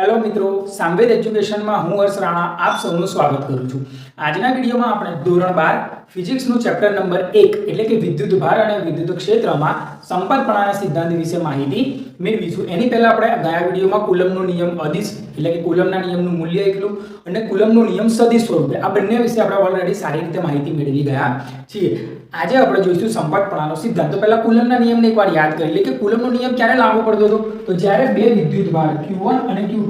Hello મિત્રો સાંવેદ એજ્યુકેશનમાં હું હર્ષ રાણા આપ સૌનું સ્વાગત કરું છું. આજના વિડીયોમાં આપણે ધોરણ બાર, ફિઝિક્સનું ચેપ્ટર નંબર એક, એટલે કે વિદ્યુત ભાર અને વિદ્યુત ક્ષેત્રમાં સંપર્કપણાના સિદ્ધાંત વિશે માહિતી મેળવીશું. એની પહેલાં આપણે ગયા વિડીયોમાં કુલમનો નિયમ અધિશ એટલે કે કુલમના નિયમનું મૂલ્ય એકલું અને કુલમનો નિયમ સદિશ સ્વરૂપે. આ બંને વિશે આપણે ઓલરેડી સારી રીતે માહિતી મેળવી ગયા છીએ. આજે આપણે જોઈશું સંપર્કપણાનો સિદ્ધાંત. તો પહેલાં કુલમના નિયમને એકવાર યાદ કરી લઈએ કે કુલમનો નિયમ ક્યારે લાગુ પડતો હતો? તો જ્યારે બે વિદ્યુત ભાર Q1 અને Q2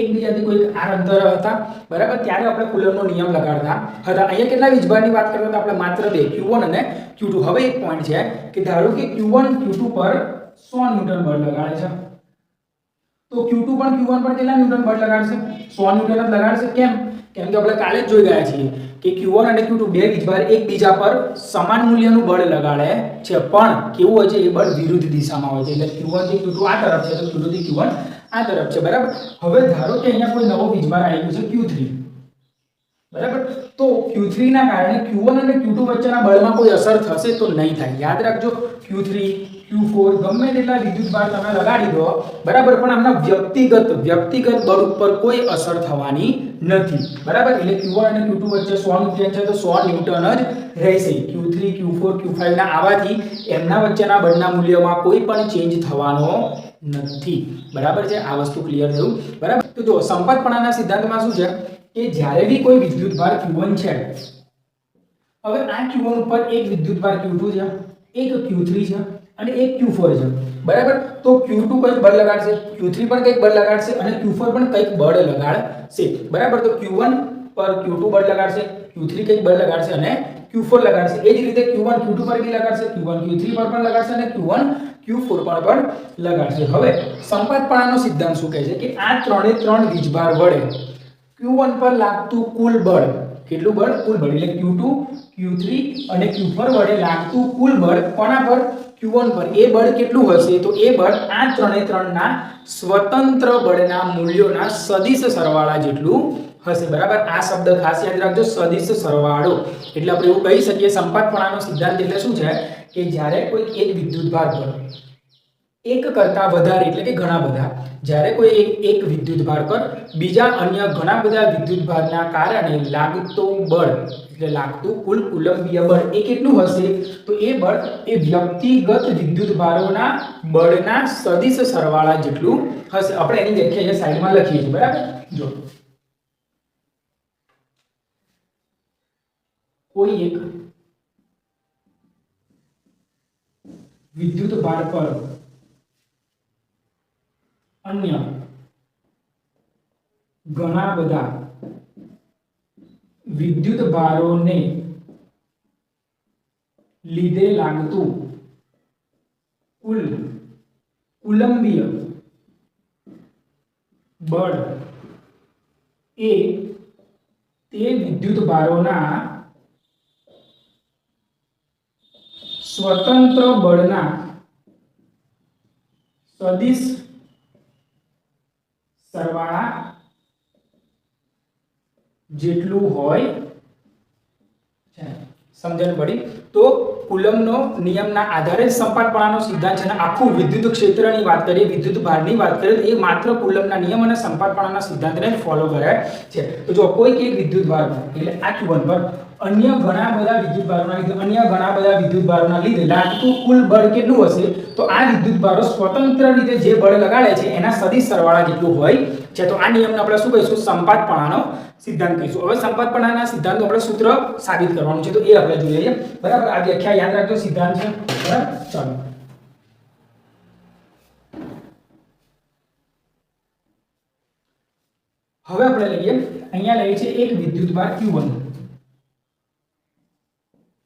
એકબીજાથી કોઈ આ અંતર હતા બરાબર? ત્યારે આપણે કુલરનો નિયમ લગાડતા હતા. અહીંયા કેટલા વીજભારની વાત કરતા હતા આપણે માત્ર બે ક્યુ અને ક્યુ હવે એક પોઈન્ટ છે કે ધારો કે Q1 Q2 પર સો ન્યૂટન બળ લગાડે છે. તો Q2 પણ Q1 પર કેટલા ન્યૂટન બળ લગાડશે? 100 ન્યૂટન જ લગાડશે. કેમ? કેમ કે આપણે કાલે જ જોઈ ગયા છીએ કે Q1 અને Q2 બે વીજભાર એકબીજા પર સમાન મૂલ્યનું બળ લગાડે છે. પણ કેવું હોય છે? એ બળ વિરુદ્ધ દિશામાં હોય છે. એટલે Q1 થી Q2 આ તરફ છે. તો Q2 થી Q1 આ તરફ છે, બરાબર? હવે ધારો કે અહીંયા કોઈ નવો વીજભાર આવી ગયો છે Q3 બરાબર? તો Q3 ના કારણે Q1 અને Q2 વચ્ચેના બળમાં કોઈ અસર થશે તો નહીં થાય. યાદ રાખજો Q3 Q4 ગમે તેટલા વિદ્યુત ભાર તમે લગાડી દો, બરાબર? પણ આમના વ્યક્તિગત વ્યક્તિગત બળ ઉપર કોઈ અસર થવાની નથી. બરાબર? એટલે Q1 અને Q2 વચ્ચે 100 ન્યુટન છે, તો 100 ન્યૂટન જ રહેશે. Q3 Q4 Q5 ના આવવાથી એમના વચ્ચેના બળના મૂલ્યમાં કોઈ પણ ચેન્જ થવાનો નથી. બરાબર છે? આ વસ્તુ ક્લિયર થયું. બરાબર? તો જો સંપર્કપણાના સિદ્ધાંતમાં શું છે? કે જ્યારે બી કોઈ વિદ્યુત ભાર Q1 છે, હવે આ Q1 ઉપર એક વિદ્યુત ભાર Q2 છે, એક Q3 છે અને એક Q4 છે. બરાબર? તો Q2 કંઈક બળ લગાડશે Q3 પણ કંઈક બળ લગાડશે અને Q4 પણ કંઈક બળ લગાડશે. બરાબર? તો Q1 પર Q2 બળ લગાડશે Q3 કંઈક બળ લગાડશે અને Q4 લગાડશે. એ જ રીતે Q1 Q2 પર બી લગાડશે Q1 Q3 પર પણ લગાડશે અને Q1 Q4 પર પણ લગાડશે. હવે સંપાતપણાનો સિદ્ધાંત શું કહે છે કે આ ત્રણે ત્રણ વીજભાર વડે Q1 પર લાગતું કુલ બળ, કેટલું બળ? કુલ બળ. એટલે Q2 Q3 અને Q4 વડે લાગતું કુલ બળ કોના પર? Q1 પર. એ બળ કેટલું હશે? તો એ બળ આ ત્રણે ત્રણના સ્વતંત્ર બળના મૂલ્યોના સદિશ સરવાળા જેટલું હશે. બરાબર? આ શબ્દ ખાસ યાદ રાખજો. સદિશ સરવાળો. એટલે આપણે એવું કહી શકીએ સંપાતપણાનો સિદ્ધાંત એટલે શું છે? કે જ્યારે કોઈ એક વિદ્યુત ભાર પર એક કરતાં વધારે, એટલે કે ઘણા બધા, જ્યારે કોઈ એક એક વિદ્યુત ભાર પર બીજા અન્ય ઘણા બધા વિદ્યુત ભારના કારણે લાગતું બળ, એટલે લાગતું કુલ કુલંબીય બળ એ કેટલું હશે? તો એ બળ એ વ્યક્તિગત વિદ્યુત ભારોના બળના સદિશ સરવાળા જેટલું હશે. આપણે એની વ્યાખ્યા અહીંયા સાઈડમાં લખીએ છીએ, બરાબર? જો. કોઈ એક પર અન્ય ઘણા બધા વિદ્યુત ભારોને લીધે લાગતું કુલ કુલંબીય બળ એ તે વિદ્યુત ભારોના સ્વતંત્ર બળના સદિશ સરવાળા જેટલું હોય છે સમજણ પડી? તો કુલમનો નિયમના આધારે સંપાતપણાનો સિદ્ધાંત છે અને આખું વિદ્યુત ક્ષેત્રની વાત કરીએ, વિદ્યુત ભારની વાત કરીએ, તો એ માત્ર કુલમના નિયમ અને સંપાતપણાના સિદ્ધાંતને ફોલો કરે છે. તો જો કોઈ એક વિદ્યુત ભાર એટલે આ Q1 પર અન્ય ઘણા બધા વિદ્યુત ભારોના લીધે, અન્ય ઘણા બધા વિદ્યુત ભારોના લીધે, લાગતું કુલ બળ કેટલું હશે? તો આ વિદ્યુત ભારો સ્વતંત્ર રીતે જે બળ લગાડે છે, એના સદિશ સરવાળા જેટલું હોય છે. તો આ નિયમને આપણે શું કહીશું? સંપાતપણાનો સિદ્ધાંત કહીશું. હવે સંપાતપણાના સિદ્ધાંતનું આપણે સૂત્ર સાબિત કરવાનું છે. તો એ આપણે જોઈએ છીએ બરાબર આ વ્યાખ્યા યાદ રાખજો, સિદ્ધાંત છે. બરાબર? ચાલો. હવે આપણે લઈએ, અહીંયા લઈએ છીએ એક વિદ્યુતભાર Q1.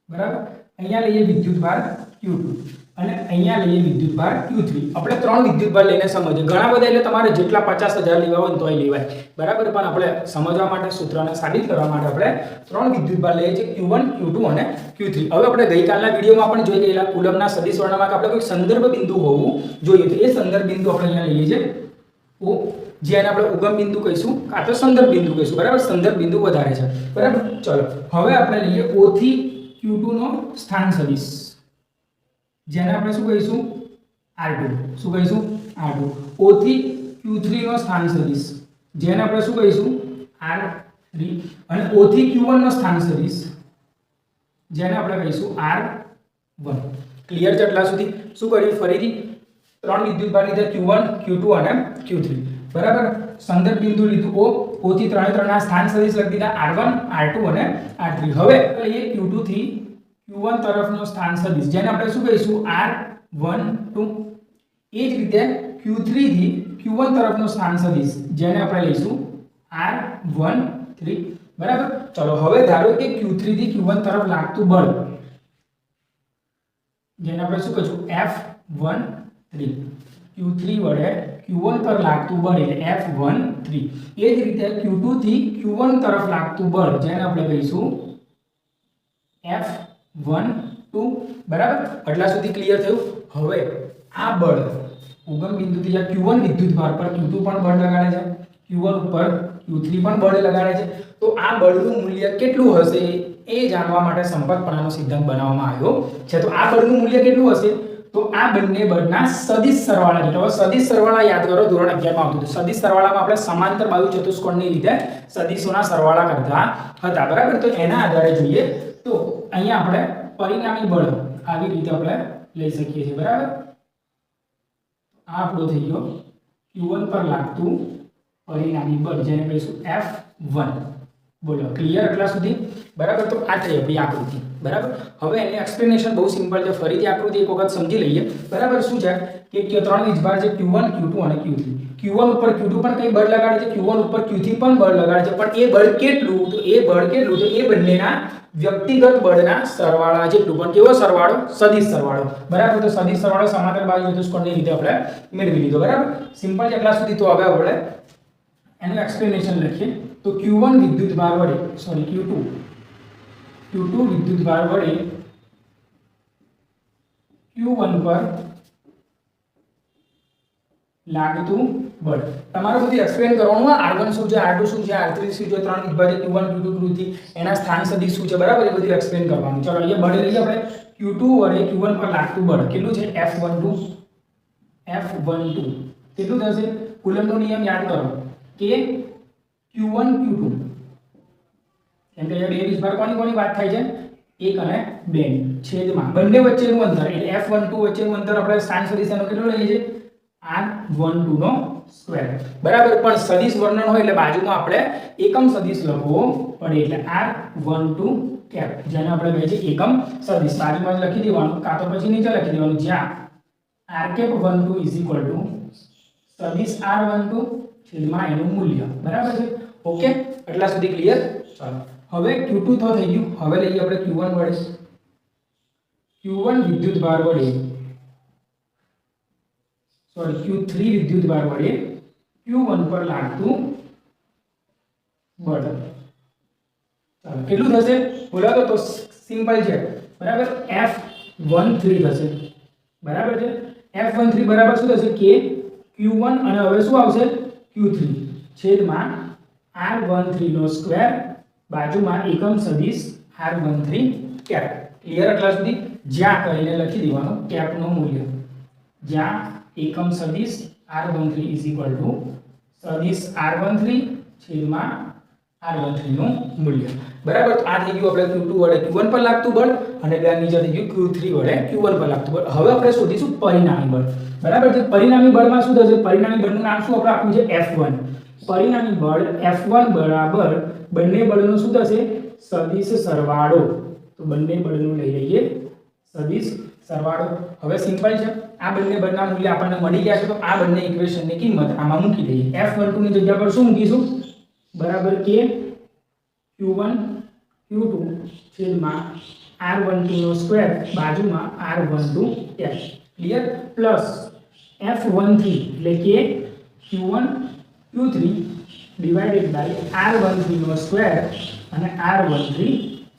બરાબર? અહીંયા લઈએ વિદ્યુત ભાર Q2. અને અહીંયા લઈએ વિદ્યુત ભાર Q3 આપણે ત્રણ વિદ્યુત ભાર લઈને સમજીએ. ઘણા બધા એટલે તમારે જેટલા પચાસ હજાર લેવા હોય ને તોય લેવાય. બરાબર? પણ આપણે સમજવા માટે, સૂત્રને સાબિત કરવા માટે આપણે ત્રણ વિદ્યુત ભાર લઈએ છીએ Q1 Q2 અને ક્યુ થ્રી હવે આપણે ગઈકાલના વિડીયોમાં પણ જોઈ ગયેલા કુલમના સદી વર્ણમાં આપણે કોઈ સંદર્ભ બિંદુ હોવું જોઈએ. તો એ સંદર્ભ બિંદુ આપણે અહીંયા લઈએ છીએ. O જેને આપણે ઉગમ બિંદુ કહીશું, કાં તો સંદર્ભ બિંદુ કહીશું. બરાબર? સંદર્ભ બિંદુ વધારે છે. બરાબર? ચલો. હવે આપણે લઈએ ઓથી ક્યુ Q2 નો સ્થાન સદિશ. જેને આપણે શું કહીશું? આર ટુ શું કહીશું? આર ટુ ઓથી ક્યુ થ્રીનો સ્થાન સદીશ. જેને આપણે શું કહીશું? આર થ્રી અને ઓથી ક્યુ વનનો સ્થાન સદીશ. જેને આપણે કહીશું? આર વન ક્લિયર છે એટલા સુધી? શું કર્યું? ફરીથી ત્રણ વિદ્યુત ભાર લીધા ક્યુ વન ક્યુ ટુ અને ક્યુ થ્રી બરાબર? સંદર્ભ બિંદુ લીધું ઓ ઓથી ત્રણે ત્રણના સ્થાન સદીશ લખી દીધા આર વન આર ટુ અને આર થ્રી હવે એ ક્યુ ટુ થી ક્યુ વન તરફનો સ્થાન સદિશ. જેને આપણે શું કહીશું? આર વન ટુ એ જ રીતે ક્યુ થ્રી થી ક્યુ વન તરફનો સ્થાન સદિશ. જેને આપણે લઈશું આર વન થ્રી બરાબર? ચલો, હવે ધારો કે ક્યુ થ્રી થી ક્યુ વન તરફ લાગતું બળ. જેને આપણે શું કહીશું? F one three Q three વડે ક્યુ વન પર લાગતું બળ એટલે એફ વન થ્રી એ જ રીતે ક્યુ ટુ થી ક્યુ વન તરફ લાગતું બળ, જેને આપણે કહીશું એફ વન, ટુ, બરાબર? આટલા સુધી ક્લિયર થયું? હવે આ બળ ઉગમ બિંદુથી જ્યાં ક્યુ વન વિદ્યુત ભાર પર ક્યુ પણ બળ લગાડે છે ક્યુ ઉપર ક્યુ પણ બળ લગાડે છે, તો આ બળનું મૂલ્ય કેટલું હશે એ જાણવા માટે સંપર્કપણાનો સિદ્ધાંત બનાવવામાં આવ્યો છે. તો આ બળનું મૂલ્ય કેટલું હશે? તો આ બંને બળના સદિશ સરવાળા જેટલો સદિશ સરવાળા યાદ કરો, ધોરણ અગિયારમાં આવતું હતું. સદિશ સરવાળામાં આપણે સમાંતર બાજુ ચતુષ્કોણની લીધે સદિશોના સરવાળા કરતા હતા, બરાબર? તો એના આધારે જોઈએ તો અહીંયા આપણે પરિણામી બળ આવી રીતે આપણે લઈ શકીએ છીએ, બરાબર? આ આપણો થઈ ગયો Q1 પર લાગતું પરિણામી બળ, જેને કહીશું F1 બોલો ક્લિયર એટલા સુધી? બરાબર? તો આ થઈ આપણી આકૃતિ, બરાબર? હવે એની એક્સપ્લેનેશન બહુ સિમ્પલ છે, ફરીથી આકૃતિ એક વખત સમજી લઈએ. બરાબર? શું છે? કે ત્રણ વીજભાર છે Q1 Q2 અને Q3 Q1 ઉપર Q2 પણ કઈ બળ લગાડે છે? Q1 ઉપર Q3 પણ બળ લગાડે છે. પણ એ બળ કેટલું? તો એ બળ કેટલું? તો એ બંનેના વ્યક્તિગત બળના સરવાળા જેટલું પણ કેવો સરવાળો? સદિશ સરવાળો. બરાબર? તો સદિશ સરવાળો સમાંતર બાજુ ચતુષ્કોણની રીતે આપણે મેળવી લીધો. બરાબર? સિમ્પલ છે એટલા સુધી તો હવે આપણે એનું એક્સપ્લેનેશન લખીએ. તો Q1 વિદ્યુત ભાર વડે સોરી Q2 Q2 વિદ્યુત ભાર વડે Q1 પર લાગતું બળ તમારે બધું એક્સપ્લેન કરવાનું આર વન શું છે R2 શું છે R3 શું છે, ત્રણ વિભાજક Q1 Q2 Q3 એના સ્થાન સદી શું છે, બરાબર એ બધું એક્સપ્લેન કરવાનું. ચલો અહીંયા બળ લઈએ આપણે. ક્યુ ટુ વડે Q1 પર લાગતું બળ કેટલું છે? F12 F12 કેટલું થશે? કુલમનો નિયમ યાદ કરો કે Q1 Q2 કેમ કે અહીંયા બે વીજભાર કોની કોની વાત થાય છે? એક અને બે છેદમાં. બંને વચ્ચેનું અંતર, એટલે F12 વચ્ચેનું અંતર આપણે સ્થાન સદી કેટલો લઈએ છીએ? R12 નો સ્ક્વેર. બરાબર, પણ સદિશ વર્ણન હોય એટલે બાજુમાં આપણે એકમ સદિશ લખવો પડે એટલે R12 કેપ જેને આપણે કહીએ છીએ એકમ સદિશ. બાજુમાં જ લખી દેવાનું કાં તો પછી નીચે લખી દેવાનું. જ્યાં r cap 12 is equal to સદિશ R12 છેદમાં એનું મૂલ્ય. બરાબર છે? ઓકે? એટલા સુધી ક્લિયર ચાલો. હવે Q2 તો થઈ ગયું. હવે લઈએ આપણે Q1 વડે. Q1 વિદ્યુત ભાર વડે સોરી Q3 વિદ્યુત વિદ્યુતભાર વડે Q1 પર લાગતું બળ ચાલો, કેટલું થશે? બોલાવો તો સિમ્પલ છે. બરાબર? F13 થશે. બરાબર છે? F13 બરાબર શું થશે? કે ક્યુ વન અને હવે શું આવશે? ક્યુ થ્રી છેદમાં આર વન થ્રીનો સ્ક્વેર બાજુમાં એકમ સદિશ R13 કેપ ક્લિયર એટલા સુધી જ્યાં કરીને લખી દેવાનું કેપનું મૂલ્ય. જ્યાં એકમ સદિશ R13 is equal to સદિશ R13 છેદમાં R13 નું મૂલ્ય. બરાબર? તો આ થઈ ગયું આપણે Q2 વડે Q1 પર લાગતું બળ અને બે નીચે થઈ ગયું Q3 વડે Q1 પર લાગતું બળ. હવે આપણે શોધીશું પરિણામી બળ. બરાબર છે? પરિણામી બળમાં શું થશે? પરિણામી બળનું નામ શું આપણે આપ્યું છે? F1 પરિણામી બળ F1 બરાબર બંને બળનું શું થશે? સદિશ સરવાળો. તો બંને બળનું લઈ લઈએ. સદિશ સરવાળો. હવે સિમ્પલ છે. આ બંને બંના મૂલ્ય આપણને મળી ગયા છે. તો આ બંને ઇક્વેશનની કિંમત આમાં મૂકી દઈએ. F12 ની જગ્યા પર શું મૂકીશું? બરાબર કે Q1 Q2 છેદમાં R12 નો સ્ક્વેર બાજુમાં R12 F clear plus F13 એટલે કે Q1 Q3 divided by R13 no square અને R13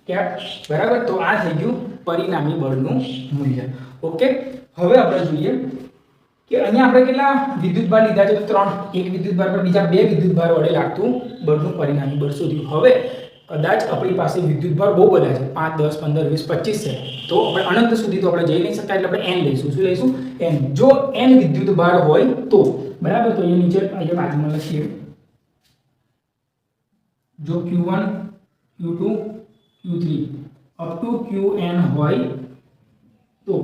કેપ બરાબર? તો આ થઈ ગયું પરિણામી બળનું મૂલ્ય. ઓકે હવે આપણે જોઈએ કે અહીંયા આપણે કેટલા વિદ્યુત ભાર લીધા છે? તો ત્રણ. એક વિદ્યુત ભાર પર બીજા બે વિદ્યુત ભાર વડે લાગતું બળનું પરિણામી બળ શોધ્યું. હવે કદાચ આપણી પાસે વિદ્યુત ભાર બહુ બધા છે. પાંચ, દસ, પંદર, વીસ, પચીસ છે. તો આપણે અનંત સુધી તો આપણે જઈ નહીં શકતા એટલે આપણે એન લઈશું. શું લઈશું? એન જો એન વિદ્યુત ભાર હોય તો. બરાબર? તો અહીંયા નીચે અહીંયા બાજુમાં લખીએ. જો Q one Q two Q three up to Q N હોય તો.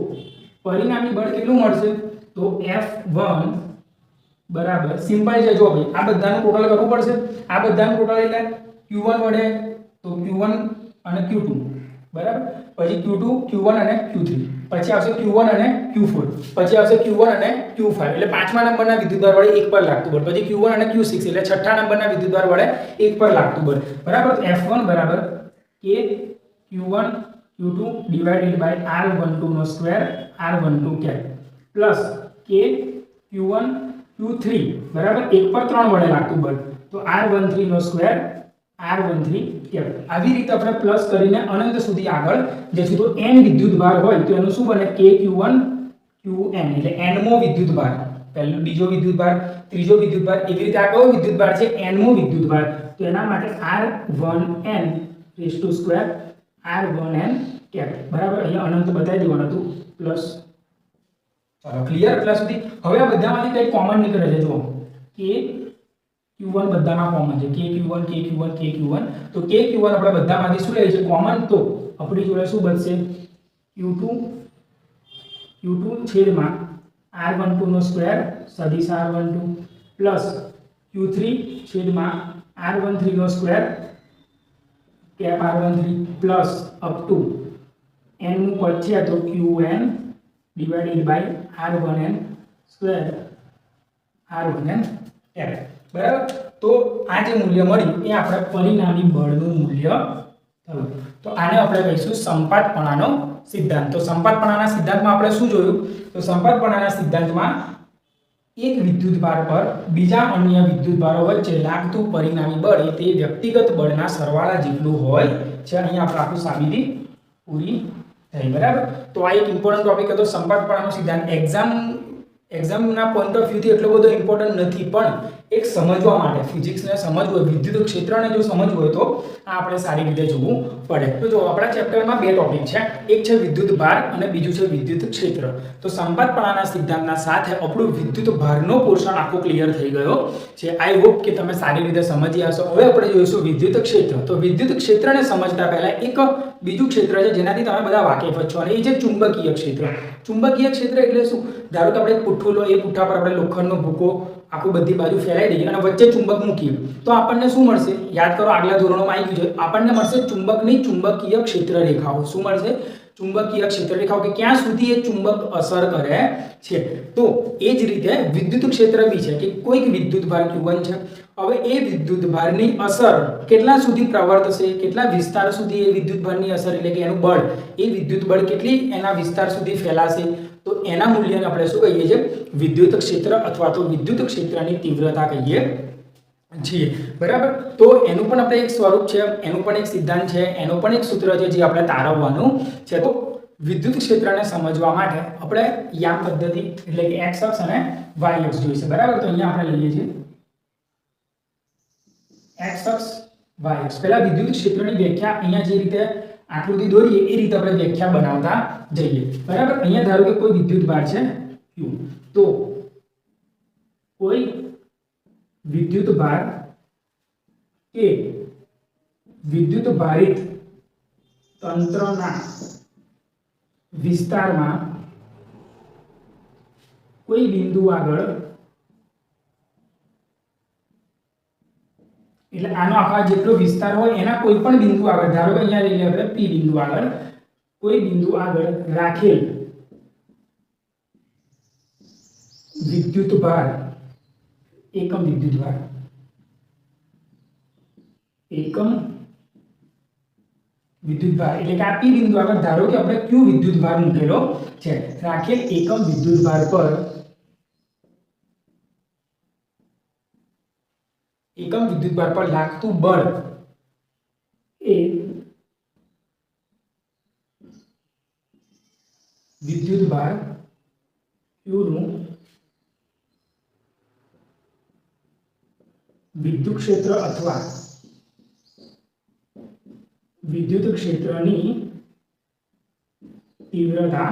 પરિણામી બળ કેટલું મળશે? તો એફ વન બરાબર સિમ્પલ છે જો ભાઈ. આ બધાનું ટોટલ કરવું પડશે. આ બધાનું ટોટલ એટલે ક્યુ વન વડે તો ક્યુ વન અને Q2 બરાબર? પછી ક્યુ ટુ ક્યુ વન અને ક્યુ થ્રી પછી આવશે ક્યુ વન અને ક્યુ ફોર પછી આવશે Q1 અને ક્યુ ફાઈવ એટલે પાંચમા નંબરના વિદ્યુતભાર વડે એક પર લાગતું બળ. પછી ક્યુ વન અને ક્યુ સિક્સ એટલે છઠ્ઠા નંબરના વિદ્યુતભાર વડે એક પર લાગતું બળ. બરાબર? એફ વન બરાબર K Q one Q two divided by R one ટુનો square R one two cap plus K Q one Q three બરાબર? એક પર ત્રણ વડે લાગતું બળ તો R one થ્રીનો square R one three cap આવી રીતે આપણે પ્લસ કરીને અનંત સુધી આગળ જઈશું તો એન વિદ્યુત ભાર હોય, તો એનું શું બને? કે ક્યુ વન ક્યુ એન એટલે એનમો વિદ્યુત ભાર પહેલો બીજો વિદ્યુત ભાર ત્રીજો વિદ્યુત ભાર એવી રીતે આ કયો વિદ્યુત ભાર છે? એનમો વિદ્યુત ભાર તો એના માટે R one N raise to square R one N cap. બરાબર? અહીંયા અનંત બતાવી દેવાનું હતું. પ્લસ ચાલો ક્લિયર પ્લસથી હવે આ બધામાંથી કંઈ કોમન નીકળે છે, જુઓ. કે ક્યુ વન બધામાં કોમન છે. K Q one K Q one K Q one તો કે ક્યુ વન આપણે બધામાંથી શું લઈએ છીએ? કોમન તો આપણી જોડે શું બનશે? ક્યુ ટુ ક્યુ ટુ છેદમાં આર વન ટુનો સ્ક્વેર સદીશ R one two plus Q three છેદમાં R one થ્રીનો square cap R one three plus up to એનનું પદ છે તો Q N divided by R one N square R one N બરાબર? તો આ જે મૂલ્ય મળ્યું, એ આપણે પરિણામી બળનું મૂલ્ય થયું. તો આને આપણે કહીશું સંપાતપણાનો સિદ્ધાંત. તો સંપાતપણાના સિદ્ધાંતમાં આપણે શું જોયું? તો સંપાતપણાના સિદ્ધાંતમાં એક વિદ્યુત ભાર પર બીજા અન્ય વિદ્યુત ભારો વચ્ચે લાગતું પરિણામી બળ એ તે વ્યક્તિગત બળના સરવાળા જેટલું હોય છે. અહીંયા આપણે આખું સાબિતી પૂરી થઈ, બરાબર? તો આ એક ઇમ્પોર્ટન્ટ ટોપિક હતો સંપાદપણાનો સિદ્ધાંત. એક્ઝામ એક્ઝામના પોઈન્ટ ઓફ વ્યૂથી એટલો બધો ઇમ્પોર્ટન્ટ નથી, પણ એક સમજવા માટે, ફિઝિક્સને સમજવું હોય, વિદ્યુત ક્ષેત્રને જો સમજવું હોય તો આ આપણે સારી રીતે જોવું પડે. તો જો આપણા ચેપ્ટરમાં બે ટોપિક છે, એક છે વિદ્યુત ભાર અને બીજું છે વિદ્યુત ક્ષેત્ર. તો સંપાતપણાના સિદ્ધાંતના સાથે આપણું વિદ્યુત ભારનો પોર્શન આખો ક્લિયર થઈ ગયો છે. આઈ હોપ કે તમે સારી રીતે સમજી હશો. હવે આપણે જોઈશું વિદ્યુત ક્ષેત્ર. તો વિદ્યુત ક્ષેત્રને સમજતા પહેલાં એક બીજું ક્ષેત્ર છે, જેનાથી તમે બધા વાકેફ છો. અને એ છે ચુંબકીય ક્ષેત્ર. ચુંબકીય ક્ષેત્ર એટલે શું? ધારો કે આપણે એક પુઠ્ઠું લો, એ પુઠ્ઠા પર આપણે લોખંડનો ભૂકો આખું બધી બાજુ ફેલાઈ દઈએ અને વચ્ચે ચુંબક મૂકીએ. તો આપણને શું મળશે? યાદ કરો, આગલા ધોરણોમાં આવી ગયું છે. આપણને મળશે ચુંબકની ચુંબકીય ક્ષેત્ર રેખાઓ શું મળશે? ચુંબકીય ક્ષેત્ર રેખાઓ કે ક્યાં સુધી એ ચુંબક અસર કરે છે? તો એ જ રીતે વિદ્યુત ક્ષેત્ર બી છે કે કોઈક વિદ્યુત ભાર ક્યુબન છે. હવે એ વિદ્યુત ભારની અસર કેટલા સુધી પ્રવર્તશે? કેટલા વિસ્તાર સુધી એ વિદ્યુત ભારની અસર એટલે કે એનું બળ? એ વિદ્યુત બળ કેટલી એના વિસ્તાર સુધી ફેલાશે? તો એના મૂલ્યને આપણે શું કહીએ છીએ? વિદ્યુત ક્ષેત્ર અથવા તો વિદ્યુત ક્ષેત્રની તીવ્રતા કહીએ છીએ. બરાબર? તો એનું પણ આપણે એક સ્વરૂપ છે, એનું પણ એક સિદ્ધાંત છે, એનું પણ એક સૂત્ર છે જે આપણે તારવવાનું છે. તો વિદ્યુત ક્ષેત્રને સમજવા માટે આપણે યામ પદ્ધતિ એટલે કે એક્સ અક્ષ અને વાય અક્ષ જોઈશે બરાબર? તો અહીંયા આપણે લઈએ છીએ. એક્સ અક્ષ વાય અક્ષ. પહેલાં વિદ્યુત ક્ષેત્રની વ્યાખ્યા અહીંયા જે રીતે આકૃતિ દોરીએ, એ રીતે આપણે વ્યાખ્યા બનાવતા જઈએ. બરાબર? અહીંયા ધારો કે કોઈ વિદ્યુત ભાર છે, Q. તો કોઈ વિદ્યુત ભાર કે વિદ્યુત ભારિત તંત્રના વિસ્તારમાં કોઈ બિંદુ આગળ એટલે આનો આખા જેટલો વિસ્તાર હોય, એના કોઈ પણ બિંદુ આગળ, ધારો કે અહીંયા લઈ લે આપણે પી બિંદુ આગળ, કોઈ બિંદુ આગળ રાખેલ વિદ્યુત ભાર, એકમ વિદ્યુત ભાર, એકમ વિદ્યુત ભાર, એટલે કે આ પી બિંદુ આગળ, ધારો કે આપણે ક્યુ વિદ્યુત ભાર મૂકેલો છે, રાખેલ એકમ વિદ્યુત ભાર પર એકમ વિદ્યુત ભાર પર લાગતું બળ એ વિદ્યુત ભાર Q નું વિદ્યુત ક્ષેત્ર અથવા વિદ્યુત ક્ષેત્રની તીવ્રતા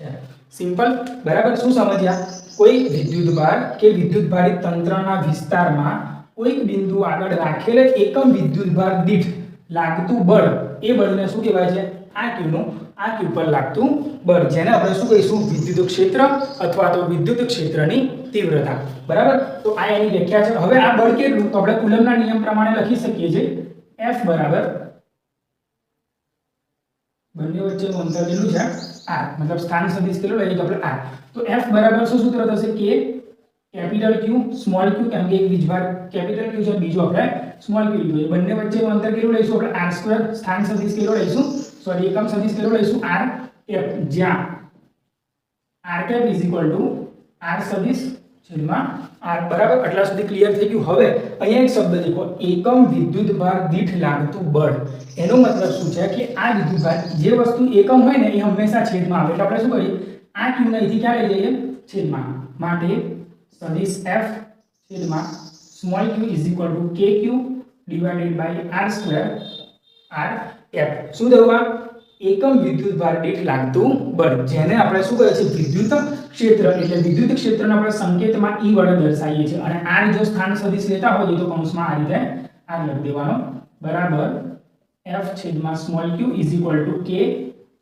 છે સિમ્પલ બરાબર શું સમજ્યા? કોઈ વિદ્યુતભાર કે વિદ્યુતભારિત તંત્રના વિસ્તારમાં કોઈક બિંદુ આગળ રાખેલ એકમ વિદ્યુતભાર દીઠ લાગતું બળ. એ બળને શું કહેવાય છે? આ ક્યુનું આ ક્યુ પર લાગતું બળ. જેને આપણે શું કહીશું? વિદ્યુત ક્ષેત્ર અથવા તો વિદ્યુત ક્ષેત્રની તીવ્રતા. બરાબર? તો આ એની વ્યાખ્યા છે. હવે આ બળ કેટલું? તો આપણે કુલમના નિયમ પ્રમાણે લખી શકીએ છીએ. એફ બરાબર. બંને વચ્ચેનું અંતર કેટલું છે? આર મતલબ સ્થાન સદિશ કેટલું? લઈએ તો આપણે આર તો એફ બરાબર શું સૂત્ર થશે? K. Capital Q small Q કેમ કે એક વીજભાર કેપિટલ ક્યુ છે બીજો આપણે સ્મોલ ક્યુ લીધો છે. બંને વચ્ચેનું અંતર કેટલું લઈશું આપણે? આર સ્ક્વેર સ્થાન સદિશ કેટલો લઈશું? સોરી એકમ સદિશ કેટલો લઈશું? આર એફ જ્યાં R cap is equal to R સદિશ છેદમાં r. બરાબર? આટલા સુધી ક્લિયર થઈ ગયું. હવે અહીંયા એક શબ્દ દેખો એકમ વિદ્યુતભાર દીઠ લાગતું બળ. એનો મતલબ શું છે કે આ વિદ્યુતભાર જે વસ્તુ એકમ હોય ને એ હંમેશા છેદમાં આવે. એટલે આપણે શું કરીએ? આ q ને અહીંથી ક્યાં લઈ છેદમાં. માટે સદિશ f છેદમાં small q is equal to kq divided by r square r f. શું થયું આ? એકમ વિદ્યુતભાર દીઠ લાગતું બળ. જેને આપણે શું કહે છે વિદ્યુત ક્ષેત્ર. એટલે વિદ્યુત ક્ષેત્રને આપણે સંકેતમાં E વડે દર્શાવીએ છીએ. અને આ જો સ્થાન સદિશ લેતા હોય તો કૌંસમાં આ રીતે આ લખી દેવાનો. બરાબર. F છેદમાં small q is equal to k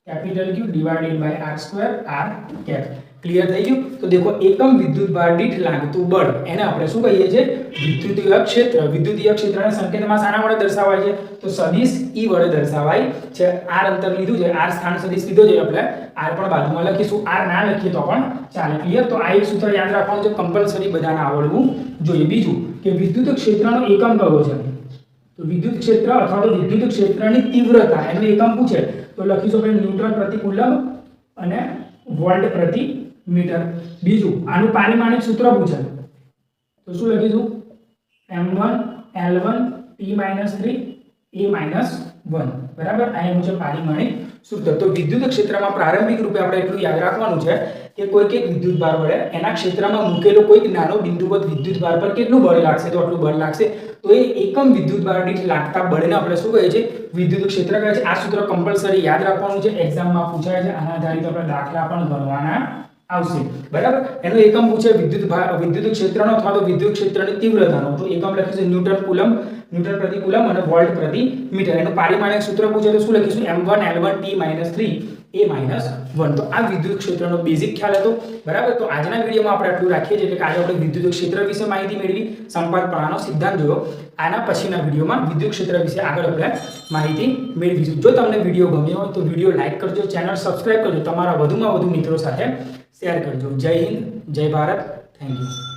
capital Q divided by r square r cap clear થઈ ગયું? તો દેખો એકમ વિદ્યુતભાર દીઠ લાગતું બળ. એને આપણે શું કહીએ છીએ? વિદ્યુતીય ક્ષેત્ર. વિદ્યુતીય ક્ષેત્રના સંકેતમાં શાના વડે દર્શાવાય છે? તો સદિશ ઈ વડે દર્શાવાય છે. r અંતર લીધું છે. r સ્થાન સદિશ લીધો છે. આપણે r પણ બાજુમાં લખીશું. r ના લખીએ તો પણ ચાલે. ક્લિયર તો આ એક સૂત્ર યાદ રાખવાનું છે. કમ્પલસરી બધાને આવડવું જોઈએ. બીજું કે વિદ્યુત ક્ષેત્રનો એકમ કયો છે? તો વિદ્યુત ક્ષેત્ર અથવા તો વિદ્યુત ક્ષેત્રની તીવ્રતા. એનો એકમ પૂછે. તો લખીશું આપણે ન્યૂટન પ્રતિ કુલમ અને વોલ્ટ પ્રતિ મીટર. બીજું, આનું પારિમાણિક સૂત્ર પૂછે તો શું લખીશું? M1 l1 t minus 3 a minus 1 બરાબર? આ એનું છે પારિમાણિક સૂત્ર. તો વિદ્યુત ક્ષેત્રમાં પ્રારંભિક રૂપે આપણે એટલું યાદ રાખવાનું છે કે કોઈક એક વિદ્યુત ભાર વડે એના ક્ષેત્રમાં મૂકેલો કોઈક નાનો બિંદુવત વિદ્યુત ભાર પર કેટલું બળ લાગશે? તો આટલું બળ લાગશે. તો એ એકમ વિદ્યુત ભાર દીઠ લાગતા બળને આપણે શું કહીએ છીએ વિદ્યુત ક્ષેત્ર કહે છે. આ સૂત્ર કમ્પલસરી યાદ રાખવાનું છે. એક્ઝામમાં પૂછાય છે. આના આધારિત આપણે દાખલા પણ ગણવાના આવશે. બરાબર? એનો એકમ પૂછે વિદ્યુત વિદ્યુત ક્ષેત્રનો અથવા તો વિદ્યુત ક્ષેત્રની તીવ્રતાનો. તો એકમ લખીશું ન્યૂટન કુલમ. ન્યૂટન પ્રતિ કુલમ અને વોલ્ટ પ્રતિ મીટર. એનું પારિમાણિક સૂત્ર પૂછે તો શું લખીશું? m1 l1 t 3 a minus one. તો આ વિદ્યુત ક્ષેત્રનો બેઝિક ખ્યાલ હતો. બરાબર? તો આજના વિડીયોમાં આપણે આટલું રાખીએ છીએ. એટલે કે આજે આપણે વિદ્યુત ક્ષેત્ર વિશે માહિતી મેળવી સંપાદપણાનો સિદ્ધાંત જોયો. આના પછીના વિડીયોમાં વિદ્યુત ક્ષેત્ર વિશે આગળ આપણે માહિતી મેળવીશું. જો તમને વીડિયો ગમ્યો હોય તો વીડિયો લાઇક કરજો, ચેનલ સબસ્ક્રાઇબ કરજો. તમારા વધુમાં વધુ મિત્રો સાથે શેર કરજો. જય હિન્દ જય ભારત. Thank you